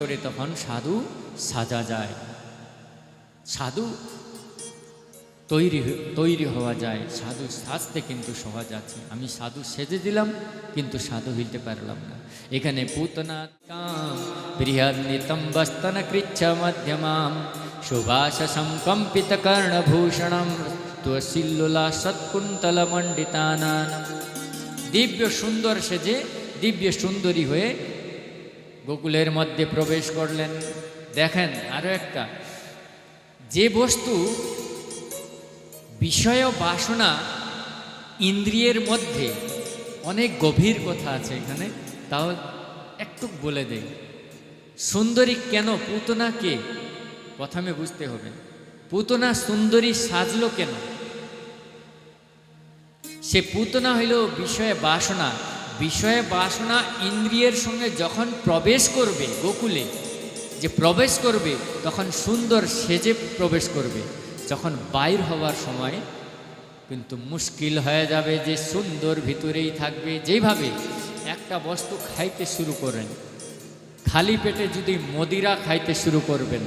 করে তখন সাধু সাজা যায়। সাধু তৈরি তৈরি হওয়া যায়। সাধু সাজতে কিন্তু সহজ আছে। আমি সাধু সেজে দিলাম, কিন্তু সাধু হইতে পারলাম না। এখানে পুতনা কাম, বৃহৎ নিতম্বস্তন কৃচ্ছ মধ্যমাম কর্ণভূষণম তুলসিল্লুলা সৎকুন্তল দিব্য সুন্দর সেজে, দিব্য সুন্দরী হয়ে গোকুলের মধ্যে প্রবেশ করলেন। দেখেন আরও একটা। যে বস্তু, বিষয় বাসনা ইন্দ্রিয়ের মধ্যে অনেক গভীর কথা আছে এখানে, তাও একটু বলে দেই। সুন্দরী কেন, পুতনা কে? প্রথমে বুঝতে হবে। পুতনা সুন্দরী সাজলো কেন? সে পুতনা হইল বিষয়ে বাসনা। বিষয়ে বাসনা ইন্দ্রিয়ের সঙ্গে যখন প্রবেশ করবে গোকুলে, যে প্রবেশ করবে, তখন সুন্দর সেজে প্রবেশ করবে। যখন বাইর হওয়ার সময় কিন্তু মুশকিল হয়ে যাবে যে সুন্দর ভিতরেই থাকবে। যেভাবে একটা বস্তু খাইতে শুরু করেন, খালি পেটে যদি মদিরা খাইতে শুরু করবেন,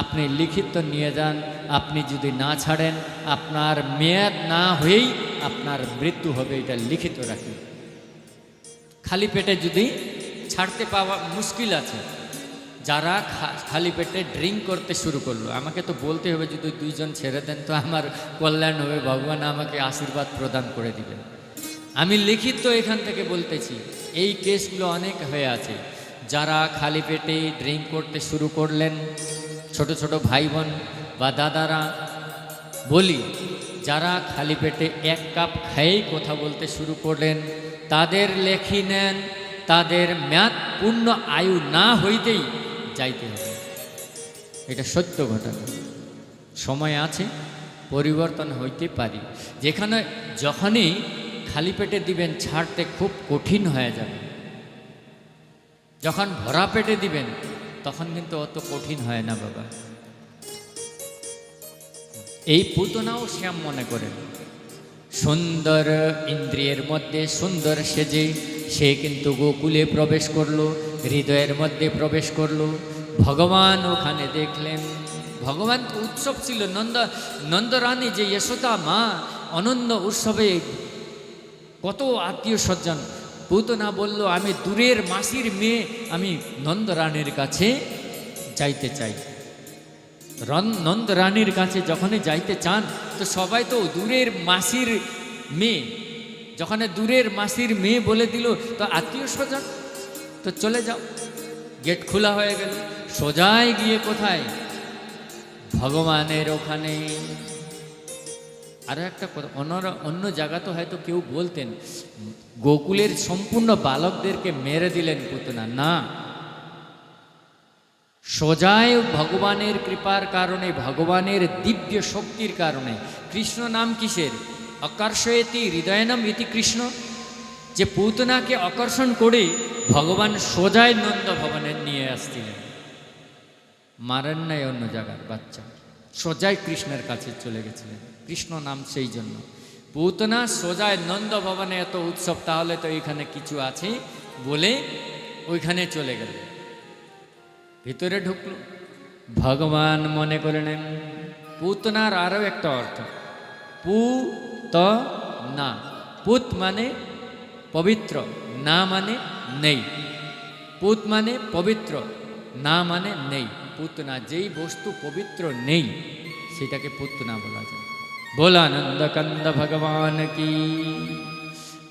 আপনি লিখিত নিয়ে যান, আপনি যদি না ছাড়েন, আপনার মেয়াদ না হয়েই আপনার মৃত্যু হবে, এটা লিখিত রাখি। খালি পেটে যদি ছাড়তে পাওয়া মুশকিল আছে, যারা খালি পেটে ড্রিঙ্ক করতে শুরু করল, আমাকে তো বলতে হবে যদি দুইজন ছেড়ে দেন তো আমার কল্যাণ হবে, ভগবান আমাকে আশীর্বাদ প্রদান করে দিবেন। আমি লিখিত এখান থেকে বলতেছি, এই কেসগুলো অনেক হয়ে আছে। যারা খালি পেটে ড্রিঙ্ক করতে শুরু করলেন, ছোট ছোট ভাই বোন বা দাদারা, বলি, যারা খালি পেটে এক কাপ খেয়েই কথা বলতে শুরু করলেন তাদের লেখি নেন, তাদের ম্যাদ পূর্ণ আয়ু না হইতেই যাইতে হবে। এটা সত্য ঘটনা। সময় আছে, পরিবর্তন হইতে পারি। যেখানে যখনই খালি পেটে দিবেন, ছাড়তে খুব কঠিন হয়ে যাবে। যখন ভরা পেটে দিবেন, তখন কিন্তু অত কঠিন হয় না বাবা। এই পুতনাও শ্যাম মনে করেন। সুন্দর ইন্দ্রিয়ের মধ্যে সুন্দর সেজে, সে কিন্তু গোকুলে প্রবেশ করল, হৃদয়ের মধ্যে প্রবেশ করল। ভগবান ওখানে দেখলেন। ভগবান উৎসব ছিল। নন্দ, নন্দরানী যে যশোদা মা, অনন্য উৎসবে কত আত্মীয় স্বজন। পুতনা বলল, আমি দূরের মাসির মেয়ে, আমি নন্দরানীর কাছে যাইতে চাই। নন্দ রানীর কাছে যখনই যাইতে চান, তো সবাই তো দূরের মাসির মেয়ে। যখন দূরের মাসির মেয়ে বলে দিল, তো আত্মীয় স্বজন, তো চলে যাও। গেট খোলা হয়ে গেল। সোজায় গিয়ে কোথায়? ভগবানের ওখানে। আরও একটা কথা অন্য অন্য জায়গা তো হয়তো কেউ বলতেন, গোকুলের সম্পূর্ণ বালকদেরকে মেরে দিলেন পুতনা। না সোজায় ভগবানের কৃপার কারণে, ভগবানের দিব্য শক্তির কারণে। কৃষ্ণ নাম কিসের? আকর্ষয়তি হৃদয়নম ইতি কৃষ্ণ। যে পুতনাকে আকর্ষণ করে ভগবান সোজায় নন্দ ভবনে নিয়ে আসছিলেন। মারেন নাই অন্য জায়গার বাচ্চা। সোজাই কৃষ্ণের কাছে চলে গেছিলেন। কৃষ্ণ নাম সেই জন্য। পুতনা সোজায় নন্দ ভবনে এত উৎসব, তাহলে তো এখানে কিছু আছে বলে ওইখানে চলে গেল ভিতরে ঢুকল। ভগবান মনে করে নেন পুতনার আরও একটা অর্থ। পু ত না। পুত মানে পবিত্র, না মানে নেই। পুত মানে পবিত্র, না মানে নেই। পুতনা যেই বস্তু পবিত্র নেই, সেটাকে পুতনা বলা যায়। বোলানন্দ কন্দ ভগবান কি?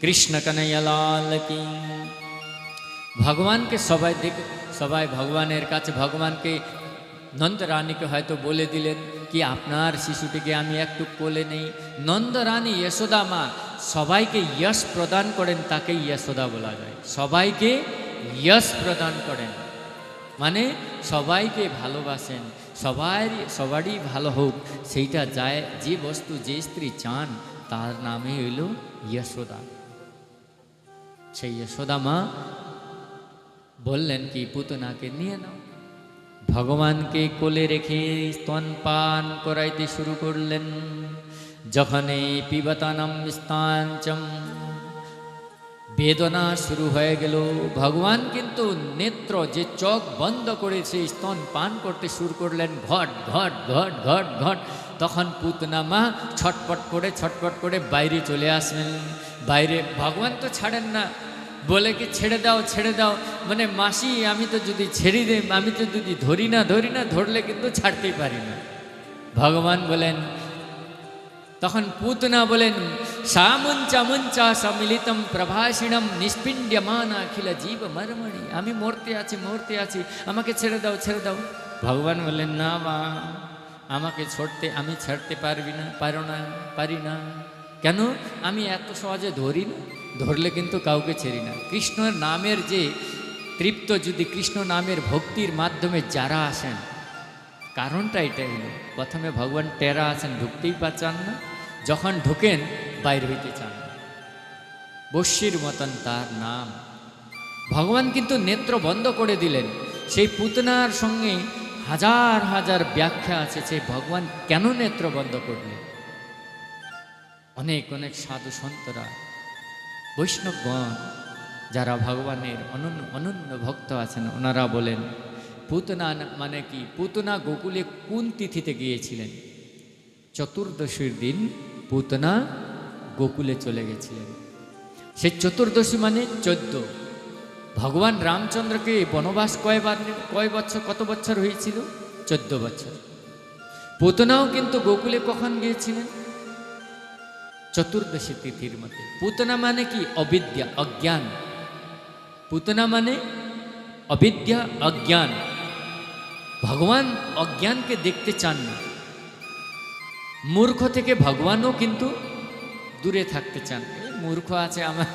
কৃষ্ণ কনৈয়ালাল কি? ভগবানকে সবাই দেখ সবাই ভগবানের কাছে ভগবানকে নন্দ রানীকে হয়তো বলে দিলেন কি আপনার শিশুটিকে আমি একটু কোলে নেই। নন্দ রানী যশোদা মা, সবাইকে যশ প্রদান করেন তাকে যশোদা বলা যায়। সবাইকে যশ প্রদান করেন। মানে সবাইকে ভালোবাসেন সবাই সবারই ভালো হোক, সেইটা যায়, যে বস্তু যে স্ত্রী চান, তার নামে হইল যশোদা। সেই যশোদা মা বললেন কি, পুতনাকে নিয়ে নাও। ভগবানকে কোলে রেখে স্তনপান করাইতে শুরু করলেন। যখন এই পিবতানম স্তাঞ্চম বেদনা শুরু হয়ে গেল। ভগবান কিন্তু নেত্র যে চোখ বন্ধ করেছে স্তন পান করতে শুরু করলেন। ঘট ঘট ঘট ঘট ঘট। তখন পুতনা মা ছটপট করে ছটপট করে বাইরে চলে আসলেন। বাইরে, ভগবান তো ছাড়েন না বলে কি, ছেড়ে দাও ছেড়ে দাও। মানে মাসি, আমি তো যদি ছেড়ে দিই, আমি তো যদি ধরি না ধরি না, ধরলে কিন্তু ছাড়তেই পারি না। ভগবান বলেন, তখন পুতনা বলেন সামুঞ্চা মুঞ্চা সম্মিলিতম প্রভাষিণম নিষ্পিণ্ড্যমান অখিল জীব মরমণি আমি মরতে আছি মরতে আছি, আমাকে ছেড়ে দাও ছেড়ে দাও। ভগবান বললেন, না মা, আমাকে ছড়তে, আমি ছাড়তে পারবি না, পারো না, পারি না। কেন? আমি এত সহজে ধরি না। ধরলে কিন্তু কাউকে ছেড়ি না। কৃষ্ণের নামের যে তৃপ্ত যদি কৃষ্ণ নামের ভক্তির মাধ্যমে যারা আসেন, কারণটা এটাই হলো, প্রথমে ভগবান টেরা আছেন, ঢুকতেই পাচ্ছেন না, যখন ঢুকেন বাইর হইতে চান বস্যির মতন তার নাম। ভগবান কিন্তু নেত্র বন্ধ করে দিলেন। সেই পুতনার সঙ্গে হাজার হাজার ব্যাখ্যা আছে সেই ভগবান কেন নেত্র বন্ধ করলেন? অনেক অনেক সাধু সন্তরা বৈষ্ণবগণ, যারা ভগবানের অনন্য অনন্য ভক্ত আছেন, ওনারা বলেন, পুতনা মানে কি? পুতনা গোকুলে কোন তিথিতে গিয়েছিলেন? চতুর্দশীর দিন পুতনা গোকুলে চলে গেছিলেন। সেই চতুর্দশী মানে চোদ্দ। ভগবান রামচন্দ্রকে বনবাস কয়বার কয় বছর, কত বছর হয়েছিল? চোদ্দ বছর। পুতনাও কিন্তু গোকুলে কখন গিয়েছিলেন? চতুর্দশী তিথির মধ্যে। পুতনা মানে কি? অবিদ্যা, অজ্ঞান। পুতনা মানে অবিদ্যা, অজ্ঞান। ভগবান অজ্ঞানকে দেখতে চান না। মূর্খ থেকে ভগবানও কিন্তু দূরে থাকতে চান। মূর্খ আছে আমার,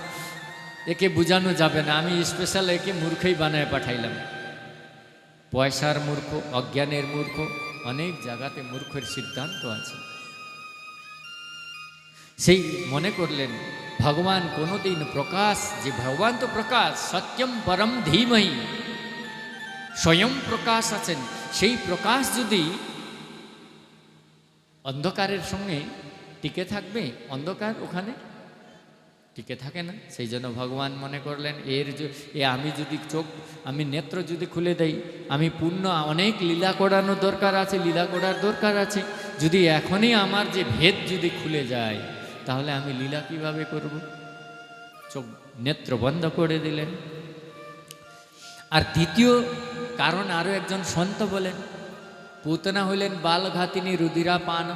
একে বোঝানো যাবে না। আমি স্পেশাল একে মূর্খই বানায় পাঠাইলাম। পয়সার মূর্খ, অজ্ঞানের মূর্খ, অনেক জায়গাতে মূর্খের সিদ্ধান্ত আছে। সেই মনে করলেন, ভগবান কোনোদিন প্রকাশ, যে ভগবান তো প্রকাশ, সত্যম পরম ধীমহি। স্বয়ং প্রকাশ আছেন। সেই প্রকাশ যদি অন্ধকারের সঙ্গে টিকে থাকবে, অন্ধকার ওখানে টিকে থাকে না। সেই জন্য ভগবান মনে করলেন, এর এ আমি যদি চোখ, আমি নেত্র যদি খুলে দেই, আমি পূর্ণ অনেক লীলা করানোর দরকার আছে, লীলা করার দরকার আছে। যদি এখনই আমার যে ভেদ যদি খুলে যায় তাহলে আমি লীলা কীভাবে করব? চোখ নেত্র বন্ধ করে দিলেন। আর দ্বিতীয় কারণ আরও একজন সন্ত বলেন, পুতনা হইলেন বালঘাতিনী রুদিরা পান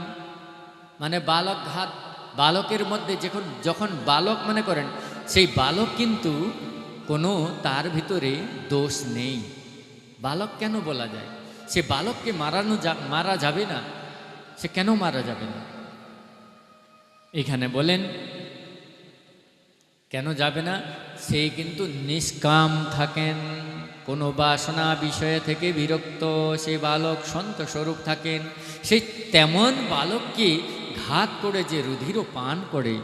মানে বালক ঘাত বালকের মধ্যে যখন যখন বালক মনে করেন, সেই বালক কিন্তু কোনো তার ভিতরে দোষ নেই। বালক কেন বলা যায়? সে বালককে মারানো যা, মারা যাবে না। সে কেন মারা যাবে না? এখানে বলেন, কেন যাবে না? সে কিন্তু নিষ্কাম থাকেন। কোনো বাসনা বিষয়ে থেকে বিরক্ত, সে বালক সন্ত স্বরূপ থাকেন। সেই তেমন বালককে ঘাত করে যে রুধির পান করে?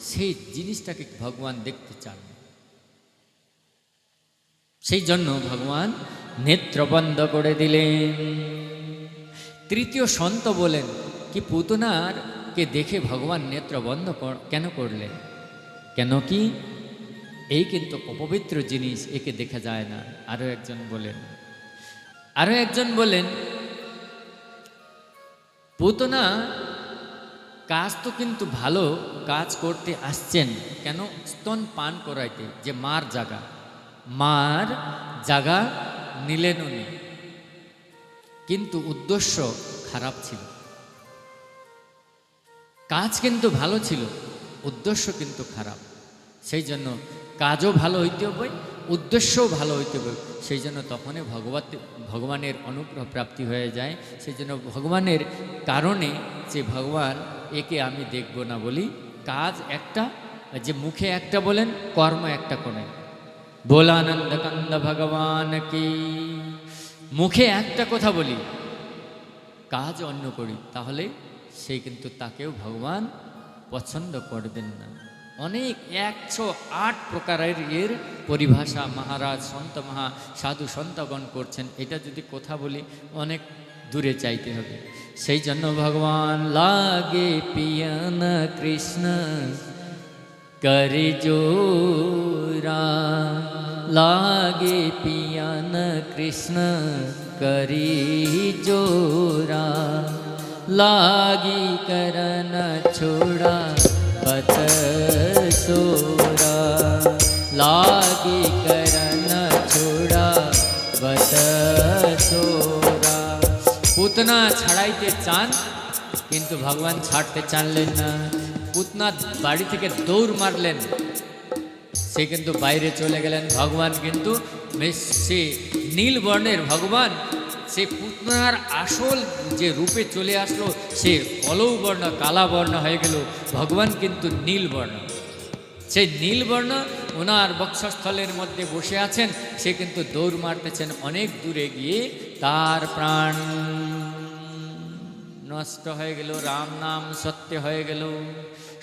সেই জিনিসটাকে ভগবান দেখতে চান? সেই জন্য ভগবান নেত্র বন্ধ করে দিলেন। তৃতীয় সন্ত বলেন, কি পুতনার কে দেখে ভগবান নেত্র বন্ধ কেন করলেন কেন কি? এই কিন্তু অপবিত্র জিনিস, একে দেখা যায় না। আরও একজন বলেন। আরও একজন বলেন, পুতনা, কাজ তো কিন্তু ভালো, কাজ করতে আসছেন। কেন? স্তন পান করাইতে, যে মার জাগা। মার জাগা নিলেন উনি। কিন্তু উদ্দেশ্য খারাপ ছিল। কাজ কিন্তু ভালো ছিল, উদ্দেশ্য কিন্তু খারাপ। সেই জন্য কাজও ভালো হইতে হবে, উদ্দেশ্যও ভালো হইতে হবে। সেই জন্য তখনই ভগবত, ভগবানের অনুগ্রহ প্রাপ্তি হয়ে যায়। সেই জন্য ভগবানের কারণে যে ভগবান, একে আমি দেখব না বলি, কাজ একটা, যে মুখে একটা বলেন, কর্ম একটা করেন। বোলানন্দ কন্দ ভগবান কি? মুখে একটা কথা বলি, কাজ অন্য করি, তাহলে সেই কিন্তু তাকেও ভগবান পছন্দ করবেন না। অনেক একশো আট প্রকারের এর পরিভাষা মহারাজ, সন্ত মহা, সাধু সন্তগণ করছেন। এটা যদি কথা বলি, অনেক দূরে চাইতে হবে। সেই জন্য ভগবান লাগে পিয়ন কৃষ্ণ, করে লাগে পিয়ন কৃষ্ণ, করি জোরা લાગી કરન છોડા પત સોરા લાગી કરન છોડા પત સોરા পুতনা ছাড়াইতে চান কিন্তু ভগবান ছাড়তে চানলেন না পুতনা বাড়ি থেকে দৌড় মারলেন সে কিন্তু বাইরে চলে গেলেন ভগবান কিন্তু সে নীল বর্ণের ভগবান সে পুতনার আসল যে রূপে চলে আসলো, সে অলৌ বর্ণ কালা বর্ণ হয়ে গেল। ভগবান কিন্তু নীল বর্ণ সেই নীল বর্ণ ওনার বক্ষস্থলের মধ্যে বসে আছেন। সে কিন্তু দৌড় মারতেছেন অনেক দূরে গিয়ে। তার প্রাণ নষ্ট হয়ে গেল, রাম নাম সত্য হয়ে গেল।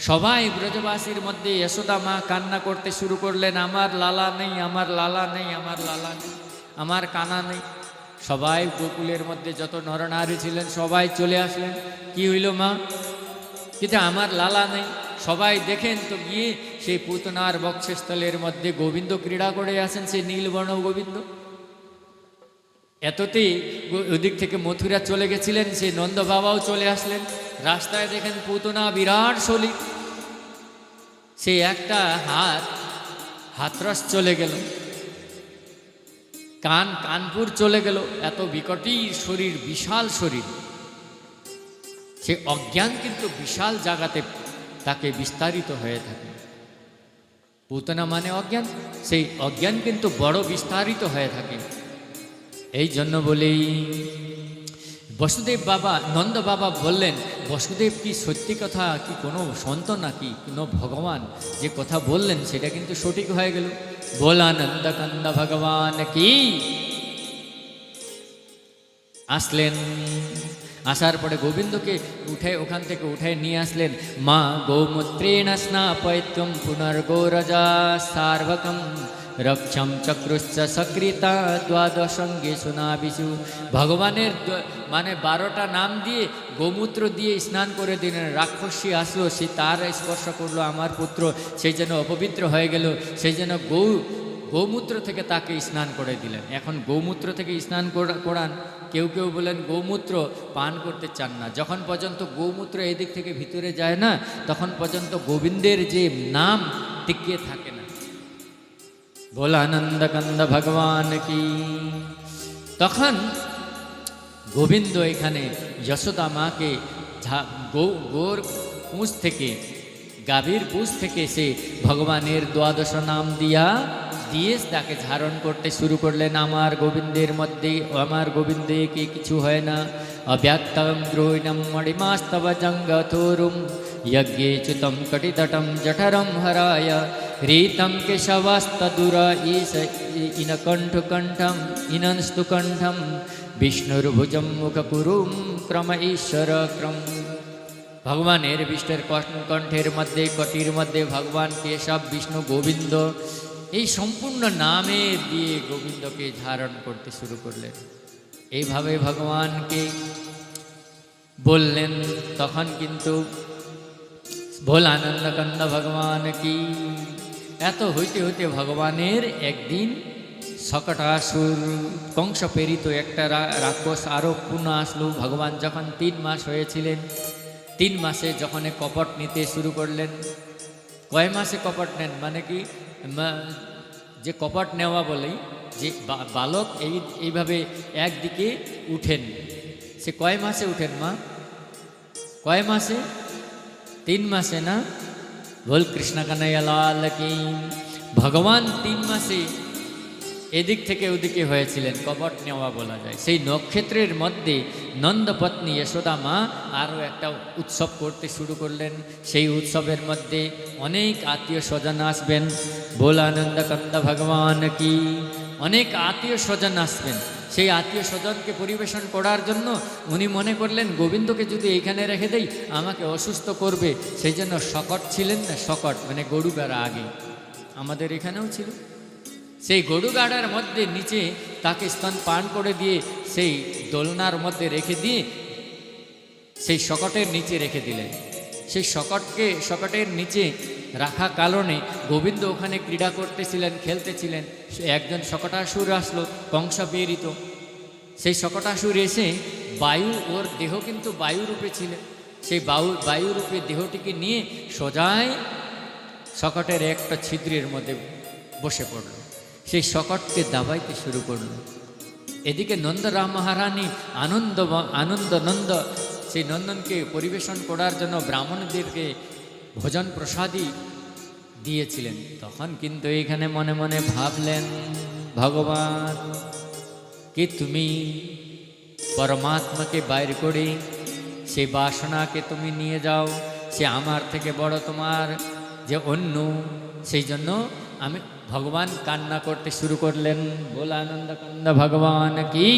সবাই ব্রজবাসীর মধ্যে যশোদা মা কান্না করতে শুরু করলেন, আমার লালা নেই, আমার লালা নেই, আমার লালা নেই, আমার কানা নেই। সবাই গোকুলের মধ্যে যত নরনারী ছিলেন, সবাই চলে আসলেন। কি হইল মা? কিন্তু আমার লালা নেই। সবাই দেখেন তো গিয়ে সেই পুতনার বক্ষস্থলের মধ্যে গোবিন্দ ক্রীড়া করে আসেন সেই নীলবর্ণ গোবিন্দ। এততেই ওদিক থেকে মথুরা চলে গেছিলেন, সেই নন্দ বাবাও চলে আসলেন। রাস্তায় দেখেন পুতনা বিরাট শরীর সেই একটা হাত, হাতরস চলে গেল। কান কানপুর চলে গেল, এত বিকটই শরীর, বিশাল শরীর। সে অজ্ঞান কিন্তু বিশাল জায়গাতে তাকে বিস্তারিত হয়ে থাকে। পুতনা মানে অজ্ঞান, সেই অজ্ঞান কিন্তু বড় বিস্তারিত হয়ে থাকে। এই জন্য বলেই বসুদেব বাবা, নন্দ বাবা বললেন, বসুদেব কি সত্যি কথা? কি কোনো সন্ত নাকি? কোনো ভগবান? যে কথা বললেন, সেটা কিন্তু সঠিক হয়ে গেল। বলা নন্দকান্দ ভগবান কি? আসলেন। আসার পরে গোবিন্দকে উঠে, ওখান থেকে উঠে নিয়ে আসলেন। মা গোমূত্রেণ স্নাপয়ত্বম পুনর্গোরজা সার্বকম। রক্ষম চক্রুশ্চ সক্রিতা দ্বাদশঙ্গে সুনাবিষু ভগবানের মানে বারোটা নাম দিয়ে গোমূত্র দিয়ে স্নান করে দিলেন রাক্ষসী আসলো সে তার স্পর্শ করল আমার পুত্র সেই যেন অপবিত্র হয়ে গেল সেই জন্য গৌ গৌমূত্র থেকে তাকে স্নান করে দিলেন। এখন গৌমূত্র থেকে স্নান করান, কেউ কেউ বলেন গৌমূত্র পান করতে চান না। যখন পর্যন্ত গৌমূত্র এদিক থেকে ভিতরে যায় না, তখন পর্যন্ত গোবিন্দের যে নাম টিকিয়ে থাকে না। বল আনন্দ কান্দ ভগবান কি? তখন গোবিন্দ এখানে যশোদা মাকে গোর পুঁজ থেকে, গাভীর পুঁজ থেকে সে ভগবানের দ্বাদশ নাম দিয়া দিয়ে তাকে ধারণ করতে শুরু করলেন। আমার গোবিন্দের মধ্যে, আমার গোবিন্দে কি কিছু হয় না। অব্যক্তম দ্রোণম মণিমাস্তব জঙ্গথোরুম যজ্ঞে চ্যুতম কটিতটম জঠরম হরায়। হৃতম কেশবস্তদুর ঈশ ইনকণ্ঠকণ্ঠম ইনস্তু কণ্ঠম বিষ্ণুর্ভুজম মুখপুরুম ক্রম ঈশ্বর ক্রম ভগবানের বিষ্ণুর কণ্ঠ- কণ্ঠের মধ্যে কটির মধ্যে ভগবান কেশব বিষ্ণু গোবিন্দ এই সম্পূর্ণ নামে দিয়ে গোবিন্দকে ধারণ করতে শুরু করলেন। এইভাবে ভগবানকে বললেন, তখন কিন্তু ভোল আনন্দকন্দ ভগবান কি? এত হইতে হইতে ভগবানের একদিন সকটাসুর কংস প্রেরিত একটা রাক্ষস আরও পুনঃ আসলো। ভগবান যখন তিন মাস হয়েছিলেন, তিন মাসে যখন কপট নিতে শুরু করলেন। কয় মাসে কপট নেন? মানে কি যে কপট নেওয়া বলেই যে বালক এই এইভাবে একদিকে উঠেন। সে কয় মাসে উঠেন মা? কয় মাসে? তিন মাসে না? বল কৃষ্ণ কানাইয়া লাল কি ভগবান তিন মাসে এদিক থেকে ওদিকে হয়েছিলেন কপট নেওয়া বলা যায়। সেই নক্ষত্রের মধ্যে নন্দপত্নী যশোদা মা আরও একটা উৎসব করতে শুরু করলেন। সেই উৎসবের মধ্যে অনেক আত্মীয় স্বজন আসবেন। বল আনন্দ কন্দ ভগবান কি? অনেক আত্মীয় স্বজন আসবেন। সেই আত্মীয় স্বজনকে পরিবেশন করার জন্য উনি মনে করলেন, গোবিন্দকে যদি এইখানে রেখে দেই, আমাকে অসুস্থ করবে। সেই জন্য শকট ছিলেন না, শকট মানে গরু গাড়া আগে। আমাদের এখানেও ছিল। সেই গরু গাড়ার মধ্যে নিচে তাকে স্তন পান করে দিয়ে সেই দোলনার মধ্যে রেখে দিয়ে সেই শকটের নিচে রেখে দিলেন। সেই শকটকে, শকটের নিচে রাখা কারণে গোবিন্দ ওখানে ক্রীড়া করতেছিলেন, খেলতেছিলেন। একজন শকটাসুর আসলো কংস বেরিত সেই শকটাসুর এসে বায়ু, ওর দেহ কিন্তু বায়ুরূপে ছিলেন সেই বায়ু বায়ুরূপে দেহটিকে নিয়ে সোজাই শকটের একটা ছিদ্রের মধ্যে বসে পড়ল। সেই শকটকে দাবাইতে শুরু করল। এদিকে নন্দরাম মহারানী আনন্দ আনন্দ নন্দ সেই নন্দনকে পরিবেশন করার জন্য ব্রাহ্মণদেরকে ভোজন প্রসাদী দিয়েছিলেন। তখন কিন্তু এখানে মনে মনে ভাবলেন, ভগবান, কি তুমি পরমাত্মাকে বাইর করে সেই বাসনাকে তুমি নিয়ে যাও, সে আমার থেকে বড় তোমার যে অন্য, সেই জন্য আমি ভগবান কান্না করতে শুরু করলেন। বল আনন্দ কান্দ, ভগবান কি?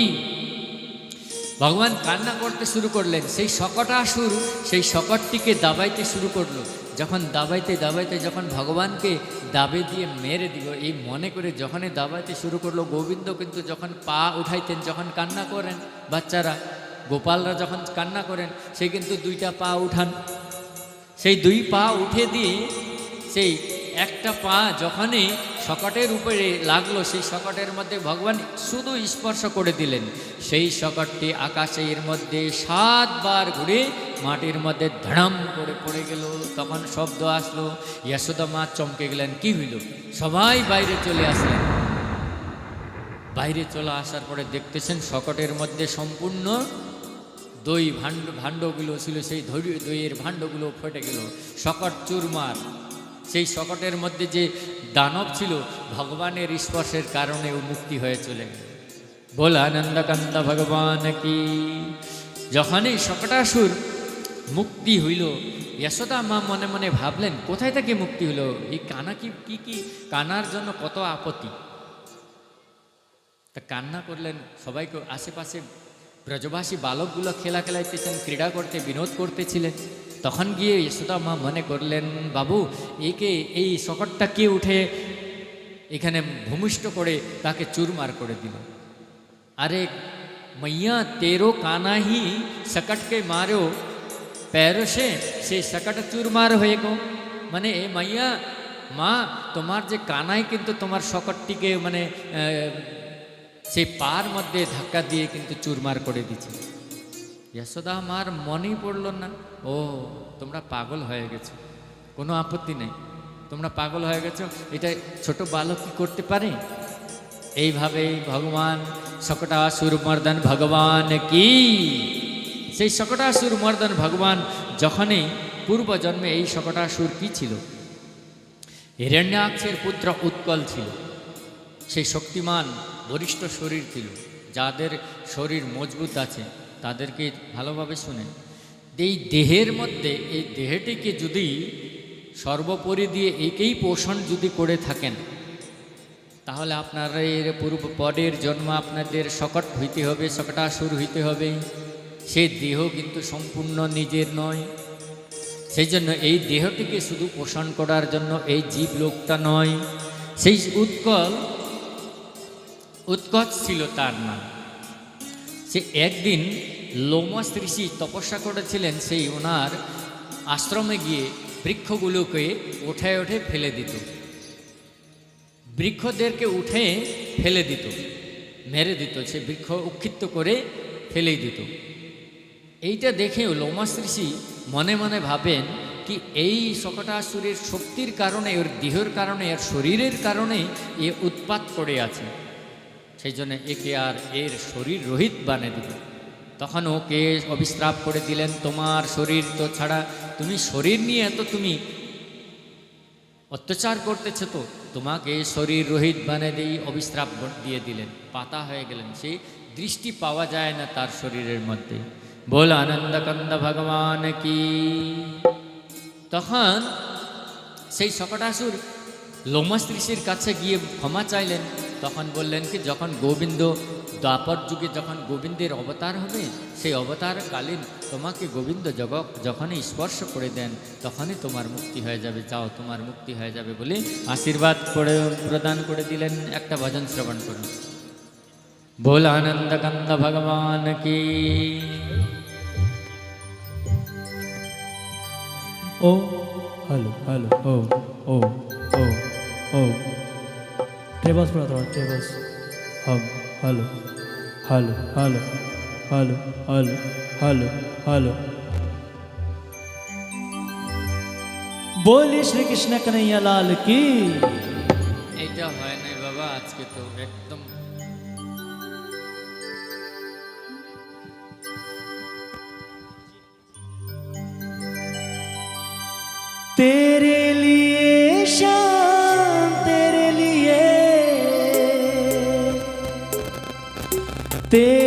ভগবান কান্না করতে শুরু করলেন। সেই শকটাসুর সেই শকটটিকে দাবাইতে শুরু করল। যখন দাবাইতে দাবাইতে যখন ভগবানকে দাবে দিয়ে মেরে দিল, এই মনে করে যখনই দাবাইতে শুরু করল, গোবিন্দ কিন্তু যখন পা উঠাইতেন, যখন কান্না করেন বাচ্চারা, গোপালরা যখন কান্না করেন, সে কিন্তু দুইটা পা উঠান। সেই দুই পা উঠে দিয়ে সেই একটা পা যখনই শকটের উপরে লাগল, সেই শকটের মধ্যে ভগবান শুধু স্পর্শ করে দিলেন। সেই শকটটি আকাশের মধ্যে সাতবার ঘুরে মাটির মধ্যে ধড়াম করে পড়ে গেল। তখন শব্দ আসলো যশোদা মা চমকে গেলেন, কি হইল? সবাই বাইরে চলে আসলেন। বাইরে চলে আসার পরে দেখতেছেন শকটের মধ্যে সম্পূর্ণ দই ভাণ্ড, ভাণ্ডগুলো ছিল, সেই ধৈর্য দইয়ের ভাণ্ডগুলো ফেটে গেল। শকট চুরমার। সেই শকটের মধ্যে যে দানব ছিল, ভগবানের স্পর্শের কারণে ও মুক্তি হয়ে চলে গেল। বল আনন্দকান্দ ভগবান কি? যখনই শকটাসুর মুক্তি হইল। যশোদা মা মনে মনে ভাবলেন, কোথায় থেকে মুক্তি হইল? এই কানা কি কি কি? কানার জন্য কত আপত্তি। তা কান্না করলেন সবাইকে, আশেপাশে ব্রজবাসী বালকগুলো খেলা খেলাইতেছেন, ক্রীড়া করতে, বিনোদ করতেছিলেন। তখন গিয়ে যশোদা মা মনে করলেন, বাবু, একে, এই শকটটা কে উঠে এখানে ভূমিষ্ঠ করে তাকে চুরমার করে দিল? আরে, মাইয়া, তেরো কানা হি মারেও প্যারসে সেই સે চুরমার হয়ে গো মানে এ মাইয়া মা তোমার যে কানায় কিন্তু তোমার শকটটিকে মানে সেই পার মধ্যে ধাক্কা দিয়ে কিন্তু চুরমার করে দিচ্ছে যশোদা মার মনেই পড়ল না ও তোমরা পাগল হয়ে গেছো কোনো আপত্তি নেই তোমরা পাগল হয়ে গেছো এটা ছোট বালক কি করতে পারে এইভাবেই ভগবান সকটা সুরমর্দন ভগবান কি সেই সকটাসুর মর্দন ভগবান যখনই পূর্বজন্মে এই সকটাসুর কি ছিল? হিরণ্যাক্ষের পুত্র উৎকল ছিল। সেই শক্তিমান বরিষ্ঠ শরীর ছিল। যাদের শরীর মজবুত আছে, তাদেরকে ভালোভাবে শুনে। এই দেহের মধ্যে, এই দেহটিকে যদি সর্বোপরি দিয়ে একেই পোষণ যদি করে থাকেন, তাহলে আপনার এর পূর্ব পরের জন্ম আপনাদের শকট হইতে হবে, শকটাসুর হইতে হবে। সে দেহ কিন্তু সম্পূর্ণ নিজের নয়। সেই জন্য এই দেহটিকে শুধু পোষণ করার জন্য এই জীব লোকটা নয়। সেই উৎকল উৎকচ ছিল তার নাম। সে একদিন লোমস ঋষি তপস্যা করেছিলেন, সেই ওনার আশ্রমে গিয়ে বৃক্ষগুলোকে উঠে উঠে ফেলে দিত। বৃক্ষদেরকে উঠে ফেলে দিত, মেরে দিত, সে বৃক্ষ উক্ষিপ্ত করে ফেলেই দিত। এইটা দেখেও লোমাস ঋষি মনে মনে ভাবেন কি এই শকটাসুরের শক্তির কারণে, ওর দেহের কারণে এর শরীরের কারণে এ উৎপাত করে আছে। সেই জন্য একে আর এর শরীর রহিত বানিয়ে দিল তখন ওকে অবিশ্রাপ করে দিলেন, তোমার শরীর তো ছাড়া তুমি শরীর নিয়ে এত তুমি অত্যাচার করতেছে তো, তোমাকে শরীর রহিত বানিয়ে দিয়ে অবিশ্রাপ দিয়ে দিলেন। পাতা হয়ে গেলেন। সেই দৃষ্টি পাওয়া যায় না তার শরীরের মধ্যে। বল আনন্দকন্দ ভগবান কি তখন সেই শকটাসুর লোমাস ঋষির কাছে গিয়ে ক্ষমা চাইলেন। তখন বললেন কি, যখন গোবিন্দ দ্বাপর যুগে যখন গোবিন্দের অবতার হবে, সেই অবতারকালীন তোমাকে গোবিন্দ জগৎ যখনই স্পর্শ করে দেন, তখনই তোমার মুক্তি হয়ে যাবে যাও তোমার মুক্তি হয়ে যাবে বলে আশীর্বাদ করে প্রদান করে দিলেন। একটা ভজন শ্রবণ করুন। বল আনন্দ কান্দ ভগবান কি। ও हेलो हेलो ओ ओ ओ ओ ट्रेबल्स पड़ा थोड़ा ट्रेबल्स हम hello hello hello hello hello hello hello बोली श्री कृष्ण कन्हैया लाल की এটা হয় নাই বাবা আজকে তো একদম ਤੇਰੇ ਲਈ ਸ਼ਾਮ ਤੇਰੇ ਲਈ ਤੇਰੇ